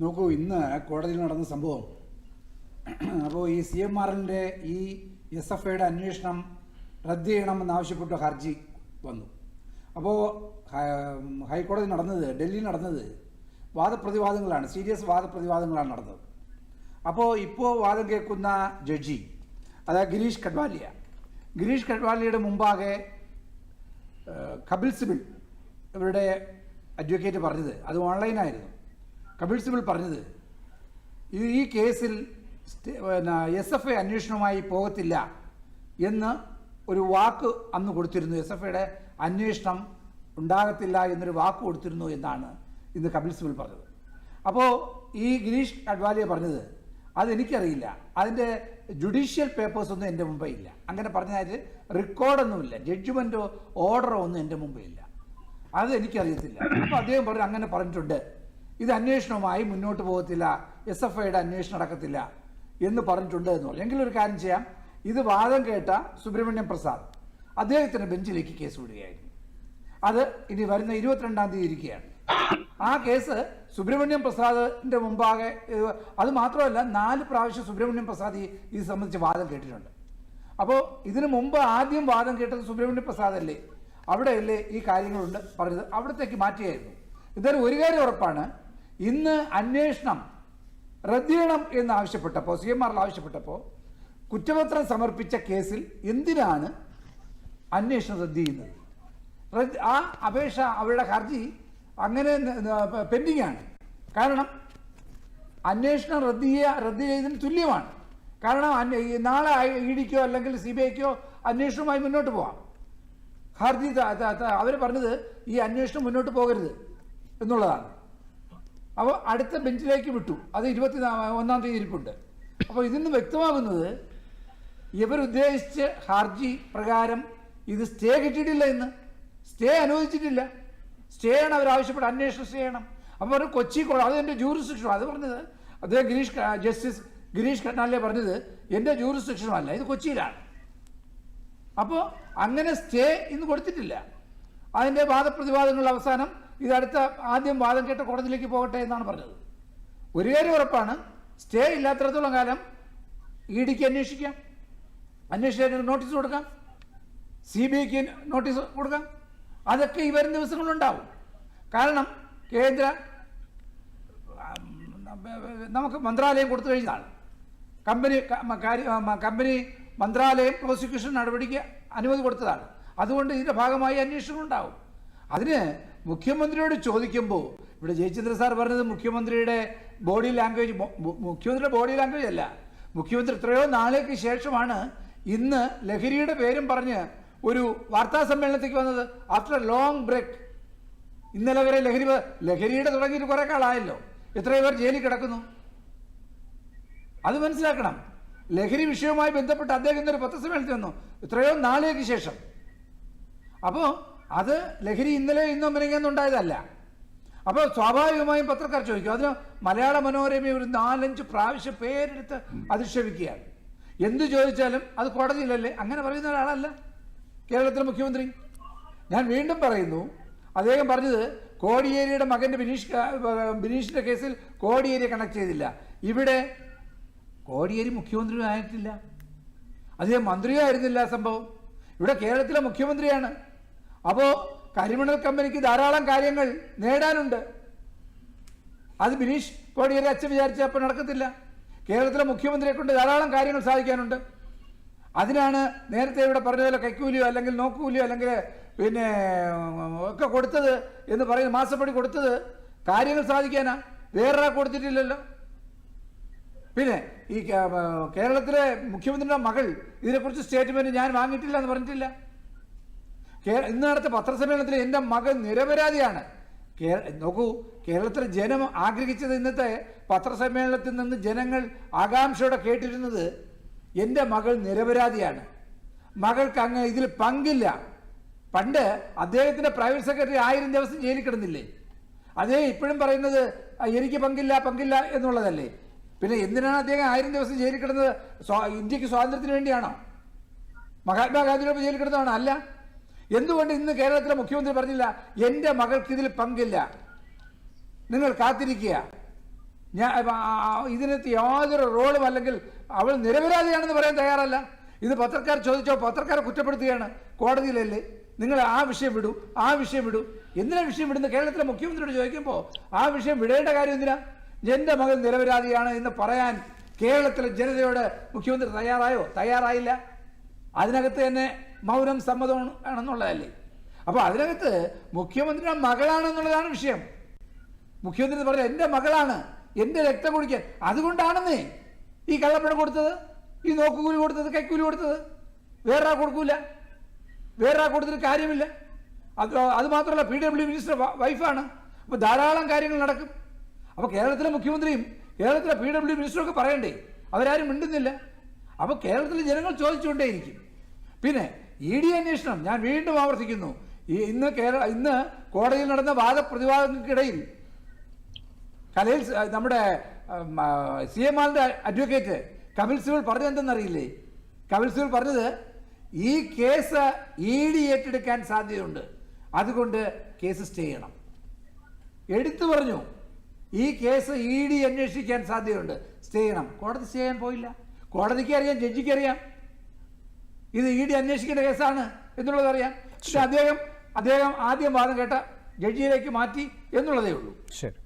നോക്കൂ ഇന്ന് കോടതിയിൽ നടന്ന സംഭവം. അപ്പോൾ ഈ സി എം എല്ലിന്റെ ഈ എസ് എഫ് ഐയുടെ അന്വേഷണം റദ്ദ് ചെയ്യണമെന്നാവശ്യപ്പെട്ട ഹർജി വന്നു. അപ്പോൾ ഹൈക്കോടതി നടന്നത് ഡൽഹിയിൽ നടന്നത് വാദപ്രതിവാദങ്ങളാണ് സീരിയസ് വാദപ്രതിവാദങ്ങളാണ് നടന്നത്. അപ്പോൾ ഇപ്പോൾ വാദം കേൾക്കുന്ന ജഡ്ജി അതായത് ഗിരീഷ് കഡ്വാലിയ ഗിരീഷ് കഡ്വാലിയുടെ മുമ്പാകെ കപിൽ സിബിൾ ഇവരുടെ അഡ്വക്കേറ്റ് പറഞ്ഞത് അത് ഓൺലൈനായിരുന്നു. കപിൽ സിബിൾ പറഞ്ഞത് ഈ കേസിൽ പിന്നെ എസ് എഫ് ഐ അന്വേഷണവുമായി പോകത്തില്ല എന്ന് ഒരു വാക്ക് അന്ന് കൊടുത്തിരുന്നു. എസ് എഫ് ഐയുടെ അന്വേഷണം ഉണ്ടാകത്തില്ല എന്നൊരു വാക്ക് കൊടുത്തിരുന്നു എന്നാണ് ഇന്ന് കപിൽ സിബിൾ പറഞ്ഞത്. അപ്പോൾ ഈ ഗിരീഷ് അഡ്വാലിയ പറഞ്ഞത് അതെനിക്കറിയില്ല. അതിന്റെ ജുഡീഷ്യൽ പേപ്പേഴ്സ് ഒന്നും എന്റെ മുമ്പേ ഇല്ല. അങ്ങനെ പറഞ്ഞാൽ റെക്കോർഡൊന്നുമില്ല. ജഡ്ജ്മെന്റോ ഓർഡറോ ഒന്നും എന്റെ മുമ്പേ ഇല്ല. അത് എനിക്കറിയത്തില്ല. അപ്പോൾ അദ്ദേഹം പറഞ്ഞു അങ്ങനെ പറഞ്ഞിട്ടുണ്ട്. ഇത് അന്വേഷണവുമായി മുന്നോട്ട് പോകത്തില്ല. എസ് എഫ് ഐയുടെ അന്വേഷണം നടക്കത്തില്ല എന്ന് പറഞ്ഞിട്ടുണ്ട് എന്ന് പറഞ്ഞു. ഒരു കാര്യം ചെയ്യാം. ഇത് വാദം കേട്ട സുബ്രഹ്മണ്യം പ്രസാദ് അദ്ദേഹത്തിന്റെ ബെഞ്ചിലേക്ക് കേസ് വിടുകയായിരുന്നു. അത് ഇനി വരുന്ന ഇരുപത്തിരണ്ടാം തീയതി ഇരിക്കുകയാണ്. ആ കേസ് സുബ്രഹ്മണ്യം പ്രസാദിന്റെ മുമ്പാകെ അത് മാത്രമല്ല നാല് പ്രാവശ്യം സുബ്രഹ്മണ്യം പ്രസാദ് ഇത് സംബന്ധിച്ച് വാദം കേട്ടിട്ടുണ്ട്. അപ്പോൾ ഇതിനു മുമ്പ് ആദ്യം വാദം കേട്ടത് സുബ്രഹ്മണ്യം പ്രസാദ് അല്ലേ അവിടെയല്ലേ ഈ കാര്യങ്ങളുണ്ട് പറഞ്ഞത്. അവിടത്തേക്ക് മാറ്റിയായിരുന്നു. ഇതൊരു ഒരു കാര്യം ഉറപ്പാണ്. ഇന്ന് അന്വേഷണം റദ്ദ് ചെയ്യണം എന്ന് സി എം ആറിൽ ആവശ്യപ്പെട്ടപ്പോൾ കുറ്റപത്രം സമർപ്പിച്ച കേസിൽ എന്തിനാണ് അന്വേഷണം റദ്ദ് ചെയ്യുന്നത് ആ അപേക്ഷ അവരുടെ ഹർജി അങ്ങനെ പെൻഡിങ് ആണ് കാരണം അന്വേഷണം റദ്ദ് ചെയ്യുക റദ്ദ് ചെയ്തതിന് തുല്യമാണ് കാരണം നാളെ ഇ ഡിക്കോ അല്ലെങ്കിൽ സി ബി ഐക്കോ അന്വേഷണവുമായി മുന്നോട്ട് പോവാം. ഹർജി അവർ പറഞ്ഞത് ഈ അന്വേഷണം മുന്നോട്ട് പോകരുത് എന്നുള്ളതാണ്. അപ്പോൾ അടുത്ത ബെഞ്ചിലേക്ക് വിട്ടു. അത് ഇരുപത്തി ഒന്നാം തീയതി ഇരിപ്പുണ്ട്. അപ്പോൾ ഇതിൽ നിന്ന് വ്യക്തമാകുന്നത് ഇവരുദ്ദേശിച്ച ഹർജി പ്രകാരം ഇത് സ്റ്റേ കിട്ടിയിട്ടില്ല ഇന്ന്. സ്റ്റേ അനുവദിച്ചിട്ടില്ല. സ്റ്റേ ആണ് അവർ ആവശ്യപ്പെട്ട അന്വേഷണം ചെയ്യണം അപ്പോൾ പറഞ്ഞു കൊച്ചി കോടതി അത് എന്റെ ജൂറിസ്ഡിക്ഷൻ അത് പറഞ്ഞത് അദ്ദേഹം ഗിരീഷ് ജസ്റ്റിസ് ഗിരീഷ് കണ്ണാലെ പറഞ്ഞത് എന്റെ ജൂറിസ്ഡിക്ഷനുമല്ല ഇത് കൊച്ചിയിലാണ്. അപ്പോൾ അങ്ങനെ സ്റ്റേ ഇന്ന് കൊടുത്തിട്ടില്ല. അതിന്റെ വാദപ്രതിവാദങ്ങളുടെ അവസാനം ഇത് അടുത്ത ആദ്യം വാദം കേട്ട കോടതിയിലേക്ക് പോകട്ടെ എന്നാണ് പറഞ്ഞത്. ഒരു കാര്യം ഉറപ്പാണ് സ്റ്റേ ഇല്ലാത്തിടത്തോളം കാലം ഇ ഡിക്ക് അന്വേഷിക്കാം. അന്വേഷിച്ചതിന് നോട്ടീസ് കൊടുക്കാം. സി ബി ഐക്ക് നോട്ടീസ് കൊടുക്കാം. അതൊക്കെ ഈ വരും ദിവസങ്ങളുണ്ടാവും കാരണം കേന്ദ്ര നമുക്ക് മന്ത്രാലയം കൊടുത്തു കഴിഞ്ഞാൽ കമ്പനി കമ്പനി മന്ത്രാലയം പ്രോസിക്യൂഷൻ നടപടിക്ക് അനുമതി കൊടുത്തതാണ്. അതുകൊണ്ട് ഇതിന്റെ ഭാഗമായി അന്വേഷണം ഉണ്ടാവും അതിന് മുഖ്യമന്ത്രിയോട് ചോദിക്കുമ്പോൾ ഇവിടെ ജയചന്ദ്ര സാർ പറഞ്ഞത് മുഖ്യമന്ത്രിയുടെ ബോഡി ലാംഗ്വേജ് മുഖ്യമന്ത്രിയുടെ ബോഡി ലാംഗ്വേജ് അല്ല. മുഖ്യമന്ത്രി എത്രയോ നാളേക്ക് ശേഷമാണ് ഇന്ന് ലഹരിയുടെ പേരും പറഞ്ഞ് ഒരു വാർത്താ സമ്മേളനത്തേക്ക് വന്നത്. ആഫ്റ്റർ ലോങ് ബ്രേക്ക് ഇന്നലെ വരെ ലഹരി ലഹരിയുടെ തുടങ്ങിയിട്ട് കുറെ കാലമായല്ലോ എത്രയോ പേർ ജയിലിൽ കിടക്കുന്നു. അത് മനസ്സിലാക്കണം. ലഹരി വിഷയവുമായി ബന്ധപ്പെട്ട് അദ്ദേഹം ഇന്നൊരു പത്രസമ്മേളനത്തിൽ വന്നു. എത്രയോ നാളേക്ക് ശേഷം. അപ്പോൾ അത് ലഹരി ഇന്നലെ ഇന്നും മിനങ്ങെന്നും ഉണ്ടായതല്ല. അപ്പോൾ സ്വാഭാവികമായും പത്രക്കാർ ചോദിക്കും അതിന് മലയാള മനോരമ ഒരു നാലഞ്ച് പ്രാവശ്യം പേരെടുത്ത് അധിക്ഷേപിക്കുകയാണ്. എന്ത് ചോദിച്ചാലും അത് കോടതിയിലല്ലേ? അങ്ങനെ പറയുന്ന ഒരാളല്ല കേരളത്തിലെ മുഖ്യമന്ത്രി. ഞാൻ വീണ്ടും പറയുന്നു അദ്ദേഹം പറഞ്ഞത് കോടിയേരിയുടെ മകന്റെ ബിനീഷ് ബിനീഷിന്റെ കേസിൽ കോടിയേരിയെ കണക്ട് ചെയ്തില്ല. ഇവിടെ കോടിയേരി മുഖ്യമന്ത്രി ആയിട്ടില്ല. അദ്ദേഹം മന്ത്രിയായിരുന്നില്ല സംഭവം. ഇവിടെ കേരളത്തിലെ മുഖ്യമന്ത്രിയാണ്. അപ്പോൾ കരിമണൽ കമ്പനിക്ക് ധാരാളം കാര്യങ്ങൾ നേടാനുണ്ട്. അത് ബിനീഷ് കോടിയേരി അച്ഛൻ വിചാരിച്ച അപ്പൊ നടക്കത്തില്ല. കേരളത്തിലെ മുഖ്യമന്ത്രിയെ കൊണ്ട് ധാരാളം കാര്യങ്ങൾ സാധിക്കാനുണ്ട്. അതിനാണ് നേരത്തെ ഇവിടെ പറഞ്ഞതുപോലെ പോലെ കൈക്കൂലിയോ അല്ലെങ്കിൽ നോക്കൂലിയോ അല്ലെങ്കിൽ പിന്നെ ഒക്കെ കൊടുത്തത് എന്ന് പറയുന്ന മാസപ്പടി കൊടുത്തത് കാര്യങ്ങൾ സാധിക്കാനാ. വേറൊരാൾ കൊടുത്തിട്ടില്ലല്ലോ. പിന്നെ ഈ കേരളത്തിലെ മുഖ്യമന്ത്രിയുടെ മകൾ ഇതിനെക്കുറിച്ച് സ്റ്റേറ്റ്മെന്റ് ഞാൻ വാങ്ങിയിട്ടില്ല എന്ന് പറഞ്ഞിട്ടില്ല. ഇന്ന് നടത്തിയ പത്രസമ്മേളനത്തിൽ എന്റെ മകൻ നിരപരാധിയാണ്. നോക്കൂ കേരളത്തിലെ ജനം ആഗ്രഹിച്ചത് ഇന്നത്തെ പത്രസമ്മേളനത്തിൽ നിന്ന് ജനങ്ങൾ ആകാംക്ഷയോടെ കേട്ടിരുന്നത് എന്റെ മകൾ നിരപരാധിയാണ്. മകൾക്ക് അങ്ങ് ഇതിൽ പങ്കില്ല. പണ്ട് അദ്ദേഹത്തിന്റെ പ്രൈവറ്റ് സെക്രട്ടറി ആയിരം ദിവസം ജയിലിൽ കിടന്നില്ലേ? അദ്ദേഹം ഇപ്പോഴും പറയുന്നത് "ആ, എനിക്ക് പങ്കില്ല പങ്കില്ല എന്നുള്ളതല്ലേ? പിന്നെ എന്തിനാണ് അദ്ദേഹം ആയിരം ദിവസം ജയിലിൽ കിടന്നത്? ഇന്ത്യയ്ക്ക് സ്വാതന്ത്ര്യത്തിന് വേണ്ടിയാണോ? മഹാത്മാഗാന്ധിയോട് ജയിലിൽ കിടന്നതാണോ? അല്ല. എന്തുകൊണ്ട് ഇന്ന് കേരളത്തിലെ മുഖ്യമന്ത്രി പറഞ്ഞില്ല എന്റെ മകൾക്ക് ഇതിൽ പങ്കില്ല. നിങ്ങൾ കാത്തിരിക്കുക. ഞാൻ ഇതിനകത്ത് യാതൊരു റോളും അല്ലെങ്കിൽ അവൾ നിരപരാധിയാണെന്ന് പറയാൻ തയ്യാറല്ല. ഇത് പത്രക്കാർ ചോദിച്ചോ പത്രക്കാരെ കുറ്റപ്പെടുത്തുകയാണ്. കോടതിയിലല്ലേ. നിങ്ങൾ ആ വിഷയം വിടൂ ആ വിഷയം വിടൂ. എന്തിനാ വിഷയം വിടുന്ന കേരളത്തിലെ മുഖ്യമന്ത്രിയോട് ചോദിക്കുമ്പോൾ ആ വിഷയം വിടേണ്ട കാര്യം എന്തിനാ? എന്റെ മകൾ നിരപരാധിയാണ് എന്ന് പറയാൻ കേരളത്തിലെ ജനതയോട് മുഖ്യമന്ത്രി തയ്യാറായോ? തയ്യാറായില്ല. അതിനകത്ത് തന്നെ മൗനം സമ്മതം ആണെന്നുള്ളതല്ലേ? അപ്പോൾ അതിനകത്ത് മുഖ്യമന്ത്രിയുടെ മകളാണെന്നുള്ളതാണ് വിഷയം. മുഖ്യമന്ത്രി പറഞ്ഞ എന്റെ മകളാണ് എന്റെ രക്തം കുടിക്കാൻ. അതുകൊണ്ടാണെന്നേ ഈ കള്ളപ്പണം കൊടുത്തത് ഈ നോക്കുകൂലി കൊടുത്തത് കൈക്കൂലി കൊടുത്തത്. വേറെ കൊടുക്കൂല. വേറെ കൊടുത്തിട്ട് കാര്യമില്ല. അത് അതുമാത്രമല്ല പി ഡബ്ല്യു മിനിസ്റ്റർ വൈഫാണ്. അപ്പോൾ ധാരാളം കാര്യങ്ങൾ നടക്കും. അപ്പോൾ കേരളത്തിലെ മുഖ്യമന്ത്രിയും കേരളത്തിലെ പി ഡബ്ല്യു മിനിസ്റ്ററും ഒക്കെ പറയണ്ടേ? അവരാരും മിണ്ടുന്നില്ല. അപ്പോൾ കേരളത്തിലെ ജനങ്ങൾ ചോദിച്ചുകൊണ്ടേയിരിക്കും. പിന്നെ ഇ ഡി അന്വേഷണം. ഞാൻ വീണ്ടും ആവർത്തിക്കുന്നു. ഈ ഇന്ന് കേരള ഇന്ന് കോടതിയിൽ നടന്ന വാദപ്രതിവാദങ്ങൾക്കിടയിൽ കലയിൽ നമ്മുടെ സി എം ആറിന്റെ അഡ്വക്കേറ്റ് കപിൽ സിബൽ പറഞ്ഞത് എന്തെന്നറിയില്ലേ കപിൽ സിബൽ പറഞ്ഞത് ഈ കേസ് ഇ ഡി ഏറ്റെടുക്കാൻ സാധ്യതയുണ്ട്. അതുകൊണ്ട് കേസ് സ്റ്റേ ചെയ്യണം. എടുത്തു പറഞ്ഞു. ഈ കേസ് ഇ ഡി അന്വേഷിക്കാൻ സാധ്യതയുണ്ട്. സ്റ്റേ ചെയ്യണം. കോടതി സ്റ്റേ ചെയ്യാൻ പോയില്ല. കോടതിക്ക് അറിയാം ജഡ്ജിക്ക് അറിയാം. ഇത് ഇ ഡി അന്വേഷിക്കേണ്ട കേസാണ് എന്നുള്ളത് അറിയാം. പക്ഷെ അദ്ദേഹം അദ്ദേഹം ആദ്യം വാദം കേട്ട ജഡ്ജിയിലേക്ക് മാറ്റി എന്നുള്ളതേ ഉള്ളൂ. ശരി.